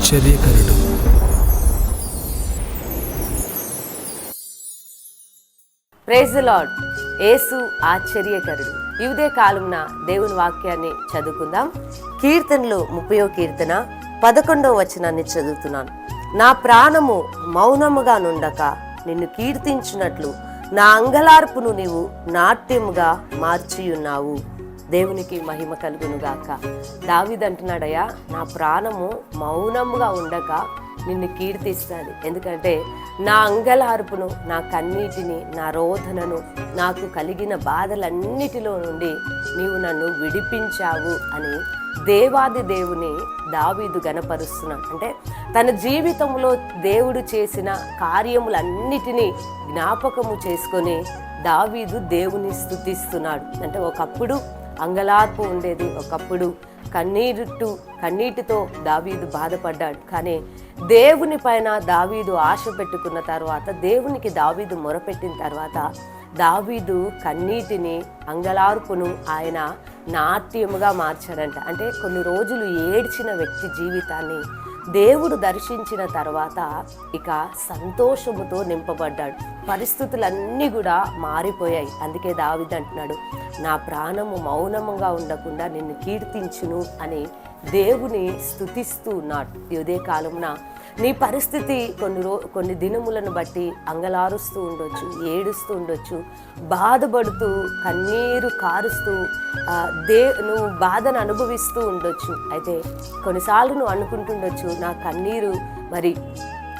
ఆశ్చర్యకరుడు. Praise lord యేసు ఆశ్చర్యకరుడు. ఈ కాలంన దేవుని వాక్యాన్ని చదువుకుందాం. కీర్తనలు ముప్పయో కీర్తన పదకొండవ వచనాన్ని చదువుతున్నాను. నా ప్రాణము మౌనముగా నుండక నిన్ను కీర్తించినట్లు నా అంగలార్పును నీవు నాట్యముగా మార్చియున్నావు. దేవునికి మహిమ కలుగును గాక దావిదంటున్నాడయ్యా నా ప్రాణము మౌనముగా ఉండక నిన్ను కీర్తిస్తాను. ఎందుకంటే నా అంగలార్పును నా కన్నీటిని నా రోధనను నాకు కలిగిన బాధలన్నిటిలో నుండి నీవు నన్ను విడిపించావు అని దేవాది దేవుని దావీదు గనపరుస్తున్నాడు అంటే తన జీవితంలో దేవుడు చేసిన కార్యములన్నిటినీ జ్ఞాపకము చేసుకొని దావీదు దేవుని స్థుతిస్తున్నాడు. అంటే ఒకప్పుడు అంగలార్పు ఉండేది ఒకప్పుడు. కన్నీరుట్టు కన్నీటితో దావీదు బాధపడ్డాడు. కానీ దేవుని పైన దావీదు ఆశ పెట్టుకున్న తర్వాత దేవునికి దావీదు మొరపెట్టిన తర్వాత దావీదు కన్నీటిని అంగలార్పును ఆయన నాట్యముగా మార్చాడంట. అంటే కొన్ని రోజులు ఏడ్చిన వ్యక్తి జీవితాన్ని దేవుడు దర్శించిన తర్వాత ఇక సంతోషముతో నింపబడ్డాడు. పరిస్థితులన్నీ కూడా మారిపోయాయి. అందుకే దావిద్ అంటున్నాడు నా ప్రాణము మౌనముగా ఉండకుండా నిన్ను కీర్తించును అని దేవుని స్తుతిస్తూ ఉన్నాడు. ఈ కాలంన నీ పరిస్థితి కొన్ని రో కొన్ని దినములను బట్టి అంగలారుస్తూ ఉండొచ్చు ఏడుస్తూ ఉండొచ్చు బాధపడుతూ కన్నీరు కారుస్తూ దే నువ్వు బాధను అనుభవిస్తూ ఉండొచ్చు. అయితే కొన్నిసార్లు నువ్వు అనుకుంటుండొచ్చు నా కన్నీరు మరి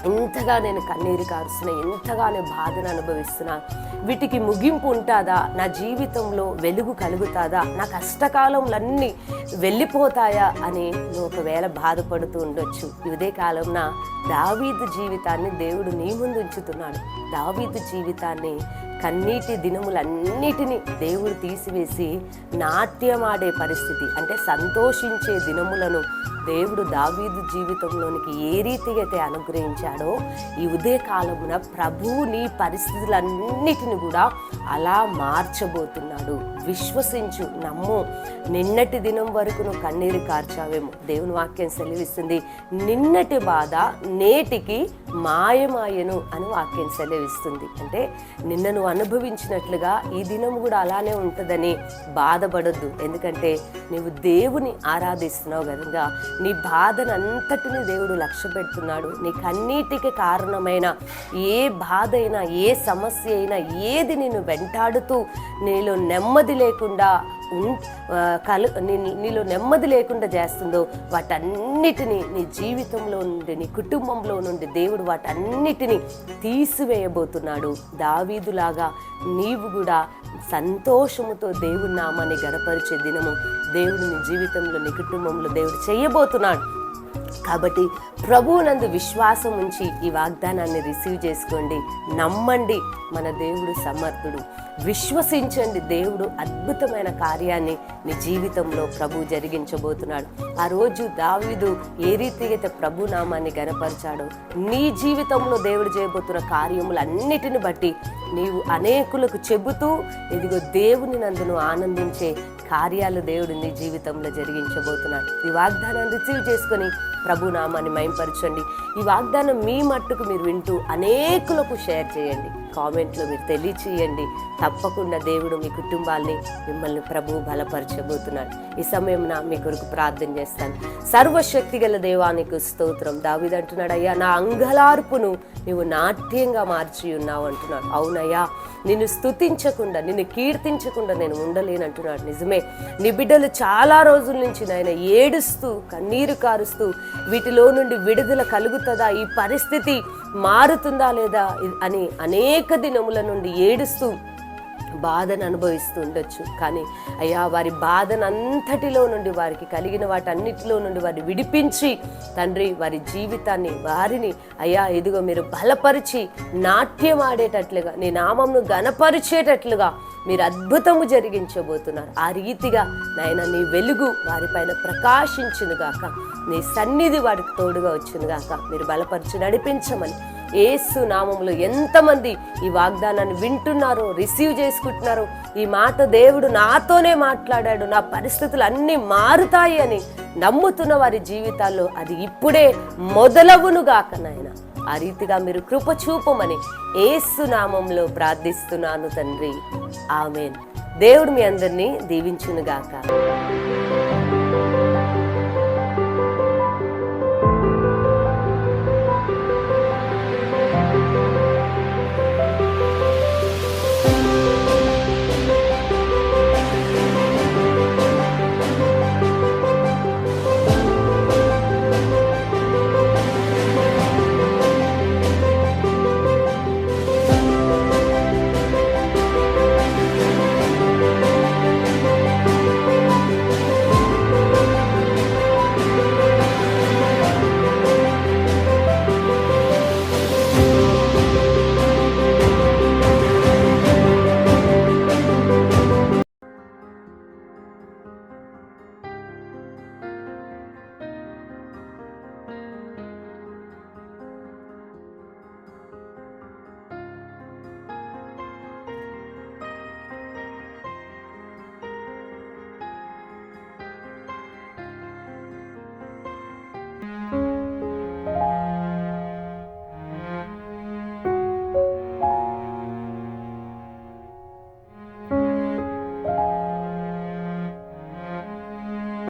ఎంతగా నేను కన్నీరు కారుస్తున్నా ఎంతగా నేను బాధను అనుభవిస్తున్నా వీటికి ముగింపు ఉంటుందా? నా జీవితంలో వెలుగు కలుగుతుందా? నా కష్టకాలంలన్నీ వెళ్ళిపోతాయా? అని నువ్వు ఒకవేళ బాధపడుతూ ఉండొచ్చు. ఇదే కాలంన దావీదు జీవితాన్ని దేవుడు నీ ముందు ఉంచుతున్నాడు. దావీదు జీవితాన్ని కన్నీటి దినములన్నిటినీ దేవుడు తీసివేసి నాట్యమాడే పరిస్థితి. అంటే సంతోషించే దినములను దేవుడు దావీదు జీవితంలోనికి ఏ రీతిగా అయితే అనుగ్రహించాడో ఈ ఉదయ కాలమున ప్రభువు నీ పరిస్థితులన్నిటిని కూడా అలా మార్చబోతున్నాడు. విశ్వసించు నమ్ము. నిన్నటి దినం వరకు నువ్వు కన్నీరు కార్చావేమో. దేవుని వాక్యం సెలవిస్తుంది. నిన్నటి బాధ నేటికి మాయమాయను అని వాక్యం సెలవిస్తుంది. అంటే నిన్న నువ్వు అనుభవించినట్లుగా ఈ దినం కూడా అలానే ఉంటుందని బాధపడొద్దు. ఎందుకంటే నువ్వు దేవుని ఆరాధిస్తున్నావు కనుక నీ బాధను అంతటిని దేవుడు లక్ష్య పెడుతున్నాడు. నీ కన్నీటికి కారణమైన ఏ బాధ అయినా ఏ సమస్య అయినా ఏది నిన్ను వెంటాడుతూ నీలో నెమ్మది లేకుండా కలు నీలో నెమ్మది లేకుండా చేస్తుందో వాటన్నిటిని నీ జీవితంలో నుండి నీ కుటుంబంలో నుండి దేవుడు వాటన్నిటిని తీసివేయబోతున్నాడు. దావీదులాగా నీవు కూడా సంతోషముతో దేవుడి నామాన్ని గడపరిచే దినము దేవుడు నీ జీవితంలో నీ కుటుంబంలో దేవుడు చేయబోతున్నాడు. కాబట్టి ప్రభువునందు విశ్వాసం ఉంచి ఈ వాగ్దానాన్ని రిసీవ్ చేసుకోండి. నమ్మండి మన దేవుడు సమర్థుడు. విశ్వసించండి దేవుడు అద్భుతమైన కార్యాన్ని నీ జీవితంలో ప్రభు జరిగించబోతున్నాడు. ఆ రోజు దావీదు ఏ రీతిగా అయితే ప్రభు నామాన్ని గనపరిచాడో నీ జీవితంలో దేవుడు చేయబోతున్న కార్యములన్నిటిని బట్టి నీవు అనేకులకు చెబుతూ ఇదిగో దేవుని నందును ఆనందించే కార్యాలు దేవుడు నీ జీవితంలో జరిగించబోతున్నాడు. ఈ వాగ్దానాన్ని రిసీవ్ చేసుకొని ప్రభు నామాన్ని ఈ వాగ్దానం మీ మట్టుకు మీరు వింటూ అనేకులకు షేర్ చేయండి. కామెంట్లో మీరు తెలియచేయండి. తప్పకుండా దేవుడు మీ కుటుంబాల్ని మిమ్మల్ని ప్రభువు బలపరచబోతున్నాడు. ఈ సమయం మీ కొరకు ప్రార్థన చేస్తాను. సర్వశక్తి గల దేవానికి స్తోత్రం. దావిదంటున్నాడు అయ్యా నా అంగలార్పును నువ్వు నాట్యంగా మార్చి ఉన్నావు అంటున్నాడు. అవునయ్యా నిన్ను స్తుతించకుండా నిన్ను కీర్తించకుండా నేను ఉండలేనంటున్నాడు నిజమే నీ బిడ్డలు చాలా రోజుల నుంచి నాయన ఏడుస్తూ కన్నీరు కారుస్తూ వీటిలో నుండి విడుదల కలుగుతుందా? ఈ పరిస్థితి మారుతుందా లేదా? అని అనేక దినముల నుండి ఏడుస్తూ బాధను అనుభవిస్తూ ఉండొచ్చు కానీ అయ్యా వారి బాధనంతటిలో నుండి వారికి కలిగిన వాటన్నిటిలో నుండి వారిని విడిపించి తండ్రి వారి జీవితాన్ని వారిని అయ్యా ఇదిగో మీరు బలపరిచి నాట్యం ఆడేటట్లుగా నీ నామంను గనపరిచేటట్లుగా మీరు అద్భుతము జరిగించబోతున్నారు. ఆ రీతిగా నాయన నీ వెలుగు వారిపైన ప్రకాశించును గాక నీ సన్నిధి వారికి తోడుగా వచ్చును గాక మీరు బలపరిచి నడిపించమని ఏసు నామములో ఎంతమంది ఈ వాగ్దానాన్ని వింటున్నారు రిసీవ్ చేసుకుంటున్నారు ఈ మాట దేవుడు నాతోనే మాట్లాడాడు నా పరిస్థితులు అన్నీ మారుతాయి అని నమ్ముతున్న వారి జీవితాల్లో అది ఇప్పుడే మొదలవును గాక నాయన. ఆ రీతిగా మీరు కృప చూపమని ఏసు నామంలో ప్రార్థిస్తున్నాను తండ్రి. ఆమెన్. దేవుడు మీ అందరినీ దీవించును గాక.